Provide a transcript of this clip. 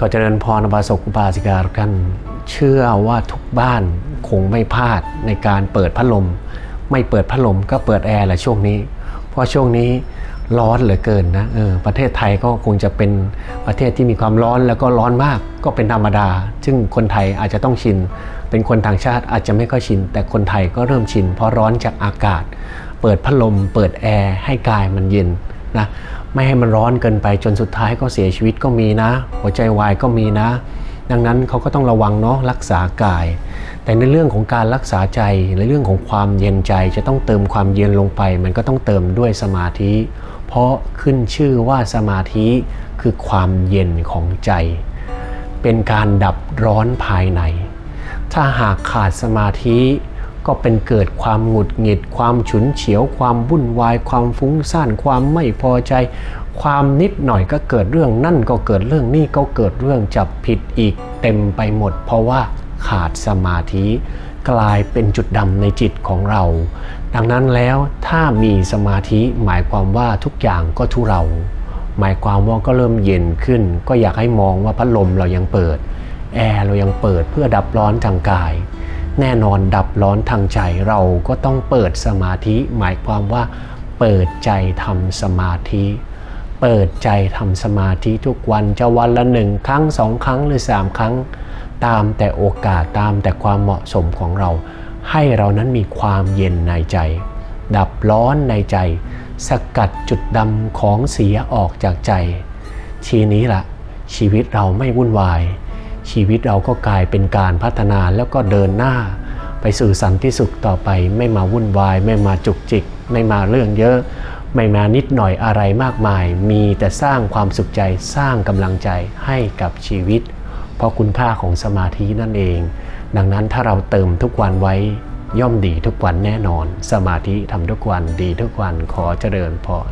ก็เจริญพรบาสกอุบาสิกาทุกท่านเชื่อว่าทุกบ้านคงไม่พลาดในการเปิดพัดลม ไม่เปิดพัดลมก็เปิดแอร์แหละช่วงนี้ เพราะช่วงนี้ร้อนเหลือเกินนะเออประเทศไทยก็คงจะเป็นประเทศที่มีความร้อนแล้วก็ร้อนมากก็เป็นธรรมดา ซึ่งคนไทยอาจจะต้องชิน เป็นคนต่างชาติอาจจะไม่ค่อยชิน แต่คนไทยก็เริ่มชิน เพราะร้อนจากอากาศ เปิดพัดลม เปิดแอร์ให้กายมันเย็น นะไม่ให้มันร้อนเกินไปจนสุดท้ายก็เสียชีวิตก็มีนะ หัวใจวายก็มีนะ ดังนั้นเขาก็ต้องระวังเนาะรักษากาย แต่ในเรื่องของการรักษาใจในเรื่องของความเย็นใจจะต้องเติมความเย็นลงไป มันก็ต้องเติมด้วยสมาธิ เพราะขึ้นชื่อว่าสมาธิคือความเย็นของใจ เป็นการดับร้อนภายใน ถ้าหากขาดสมาธิ ก็เป็นเกิดความหงุดหงิด ความฉุนเฉียว ความวุ่นวาย ความฟุ้งซ่าน ความไม่พอใจ ความนิดหน่อยก็เกิดเรื่องนั่นก็เกิดเรื่องนี่ก็เกิดเรื่องจับผิดอีกเต็มไปหมด เพราะว่าขาดสมาธิกลายเป็นจุดดำในจิตของเรา ดังนั้นแล้วถ้ามีสมาธิหมายความว่าทุกอย่างก็ทุเรา หมายความว่าก็เริ่มเย็นขึ้น ก็อยากให้มองว่าพัดลมเรายังเปิด แอร์เรายังเปิดเพื่อดับร้อนทางกาย แน่นอนดับร้อนทางใจเราก็ต้องเปิดสมาธิ หมายความว่า เปิดใจทำสมาธิ เปิดใจทำสมาธิทุกวันจะวันละหนึ่งครั้งสองครั้งหรือสามครั้ง ตามแต่โอกาสตามแต่ความเหมาะสมของเรา ให้เรานั้นมีความเย็นในใจ ดับร้อนในใจ สกัดจุดดำของเสียออกจากใจ ทีนี้ละชีวิตเราไม่วุ่นวาย ชีวิตเราก็กลายเป็นการพัฒนาแล้วก็เดินหน้า ไปสู่สันติสุขต่อไป ไม่มาวุ่นวาย ไม่มาจุกจิก ไม่มาเรื่องเยอะ ไม่มานิดหน่อยอะไรมากมาย มีแต่สร้างความสุขใจสร้างกำลังใจให้กับชีวิต เพราะคุณค่าของสมาธินั่นเอง ดังนั้นถ้าเราเติมทุกวันไว้ย่อมดีทุกวันแน่นอน สมาธิทำทุกวันดีทุกวันขอเจริญพร